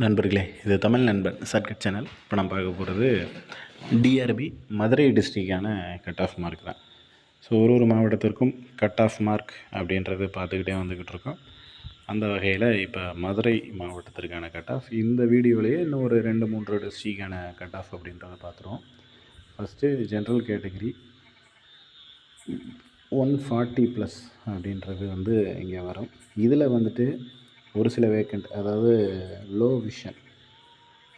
நண்பர்களே இது தமிழ் நண்பன் சர்க்கட் சேனல். இப்போ நம்ம பார்க்க போகிறது டிஆர்பி மதுரை டிஸ்ட்ரிக்டான கட் ஆஃப் மார்க் தான். ஸோ ஒரு ஒரு மாவட்டத்திற்கும் கட் ஆஃப் மார்க் அப்படின்றது பார்த்துக்கிட்டே வந்துக்கிட்டு இருக்கோம். அந்த வகையில் இப்போ மதுரை மாவட்டத்திற்கான கட் ஆஃப் இந்த வீடியோலேயே இன்னும் ஒரு ரெண்டு மூன்று டிஸ்ட்ரிக்டான கட் ஆஃப் அப்படின்றத பார்த்துருவோம். First general category one forty plus அப்படின்றது வந்து இங்கே வரும். இதில் வந்துட்டு ஒரு சில வேக்கண்ட் அதாவது லோ விஷன்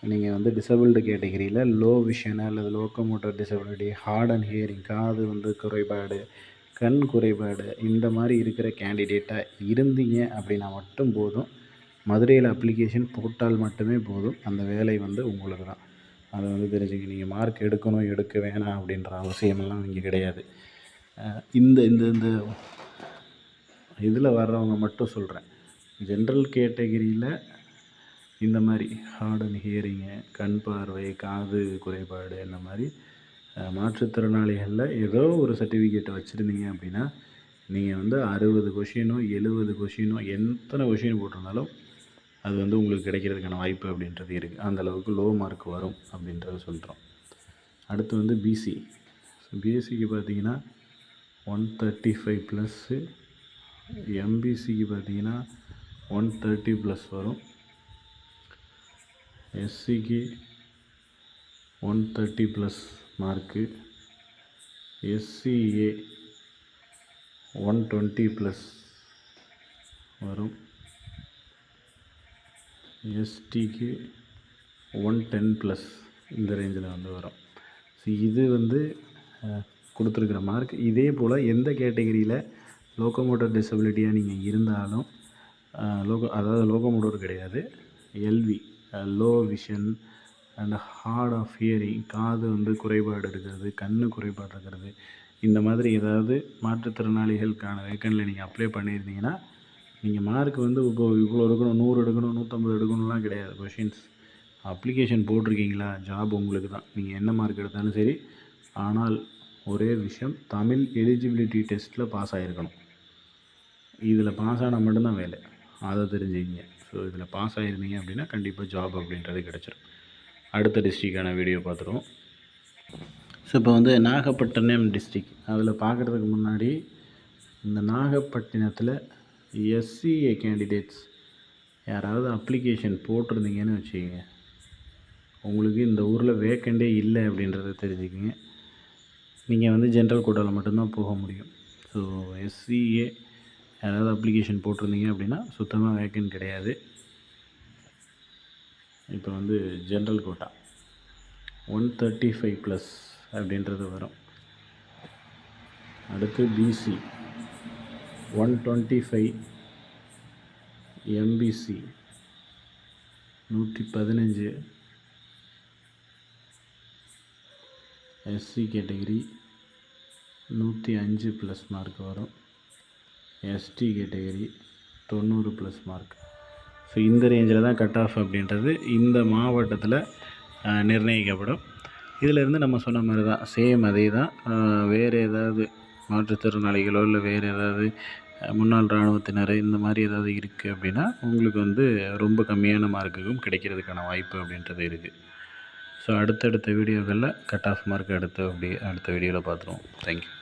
நீங்கள் வந்து டிசபிள்டு கேட்டகிரியில் லோ விஷன் அல்லது locomotor disability hard and hearing காது வந்து குறைபாடு கண் குறைபாடு இந்த மாதிரி இருக்கிற கேண்டிடேட்டாக இருந்தீங்க அப்படின்னா மட்டும் போதும். மதுரையில் அப்ளிகேஷன் போட்டால் மட்டுமே போதும். அந்த வேலை வந்து உங்களுக்கு தான். அதை வந்து தெரிஞ்சுங்க நீங்கள் மார்க் எடுக்கணும் எடுக்க வேணாம் அப்படின்ற அவசியமெல்லாம் இங்கே கிடையாது. இந்த இந்த இந்த இதில் வர்றவங்க மட்டும் சொல்கிறேன் ஜென்ரல் கேட்டகிரியில் இந்த மாதிரி ஹார்ட் அண்ட் ஹியரிங்கு கண் பார்வை காது குறைபாடு இந்த மாதிரி மாற்றுத்திறனாளிகளில் ஏதோ ஒரு சர்டிஃபிகேட்டை வச்சுருந்தீங்க அப்படின்னா நீங்கள் வந்து அறுபது கொஷினோ எழுபது கொஷினோ எத்தனை கொஷின் போட்டிருந்தாலும் அது வந்து உங்களுக்கு கிடைக்கிறதுக்கான வாய்ப்பு அப்படின்றது இருக்குது அந்த அளவுக்கு லோ மார்க் வரும் அப்படின்றத சொல்கிறோம் அடுத்து வந்து பிசி ஸோ பிஎஸ்சிக்கு பார்த்தீங்கன்னா ஒன் தேர்ட்டி ஃபைவ் ப்ளஸ்ஸு எம்பிசிக்கு பார்த்தீங்கன்னா ஒன் தேர்ட்டி ப்ளஸ் வரும். எஸ்சிக்கு one thirty plus mark SCA one twenty plus வரும். எஸ்டிக்கு ஒன் டென் ப்ளஸ் இந்த ரேஞ்சில் வந்து வரும். ஸோ இது வந்து கொடுத்துருக்குற மார்க் இதே போல் எந்த கேட்டகரியில் லோக்கோமோட்டர் டிசபிலிட்டியாக நீங்கள் இருந்தாலும் லோகோ அதாவது லோக்கோமோட்டர் கிடையாது. LV low vision and hard of hearing காது வந்து குறைபாடு இருக்கிறது கண் குறைபாடு இருக்கிறது இந்த மாதிரி ஏதாவது மாற்றுத்திறனாளிகளுக்கான வேக்கனில் நீங்கள் அப்ளை பண்ணியிருந்தீங்கன்னா நீங்கள் மார்க் வந்து இப்போ இவ்வளோ எடுக்கணும் நூறு எடுக்கணும் நூற்றம்பது எடுக்கணும்லாம் கிடையாது கொஷின்ஸ் அப்ளிகேஷன் போட்டிருக்கீங்களா? ஜாப் உங்களுக்கு தான். நீங்கள் என்ன மார்க் எடுத்தாலும் சரி ஆனால் ஒரே விஷயம் தமிழ் எலிஜிபிலிட்டி டெஸ்ட்டில் பாஸ் ஆகிருக்கணும் இதில் பாஸ் ஆனால் மட்டும்தான் வேலை. அதை தெரிஞ்சுக்கிங்க. ஸோ இதில் பாஸ் ஆகிருந்தீங்க அப்படின்னா கண்டிப்பாக ஜாப் அப்படின்றது கிடச்சிரும். அடுத்த டிஸ்ட்ரிக்கான வீடியோ பார்த்துருவோம். ஸோ இப்போ வந்து நாகப்பட்டினம் டிஸ்ட்ரிக் அதில் பார்க்குறதுக்கு முன்னாடி இந்த நாகப்பட்டினத்தில் எஸ்சிஏ கேண்டிடேட்ஸ் யாராவது அப்ளிகேஷன் போட்டிருந்தீங்கன்னு வச்சுக்கோங்க. உங்களுக்கு இந்த ஊரில் வேக்கண்டே இல்லை அப்படின்றத தெரிஞ்சுக்கிங்க. நீங்கள் வந்து ஜென்ரல் கோட்டாவில் மட்டும்தான் போக முடியும். ஸோ எஸ்சிஏ யாராவது அப்ளிகேஷன் போட்டிருந்தீங்க அப்படின்னா சுத்தமாக வேக்கன் கிடையாது. இப்போ வந்து general quota one thirty five plus அப்படின்றது வரும். அடுத்து BC one twenty five MBC நூற்றி பதினஞ்சு எஸ்சி கேட்டகிரி நூற்றி அஞ்சு ப்ளஸ் மார்க் வரும். எஸ்டி கேட்டகரி தொண்ணூறு ப்ளஸ் மார்க் ஸோ இந்த ரேஞ்சில் தான் கட் ஆஃப் அப்படின்றது இந்த மாவட்டத்தில் நிர்ணயிக்கப்படும். இதிலேருந்து நம்ம சொன்ன மாதிரி தான் சேம் அதே தான் வேறு ஏதாவது மாற்றுத்திறனாளிகளோ இல்லை வேறு ஏதாவது முன்னாள் இராணுவத்தினர் இந்த மாதிரி ஏதாவது இருக்குது அப்படின்னா உங்களுக்கு வந்து ரொம்ப கம்மியான மார்க்குக்கும் கிடைக்கிறதுக்கான வாய்ப்பு அப்படின்றது இருக்குது ஸோ அடுத்தடுத்த வீடியோக்களில் கட் ஆஃப் மார்க் அடுத்த அப்படி அடுத்த வீடியோவில் பார்த்துருவோம் தேங்க்யூ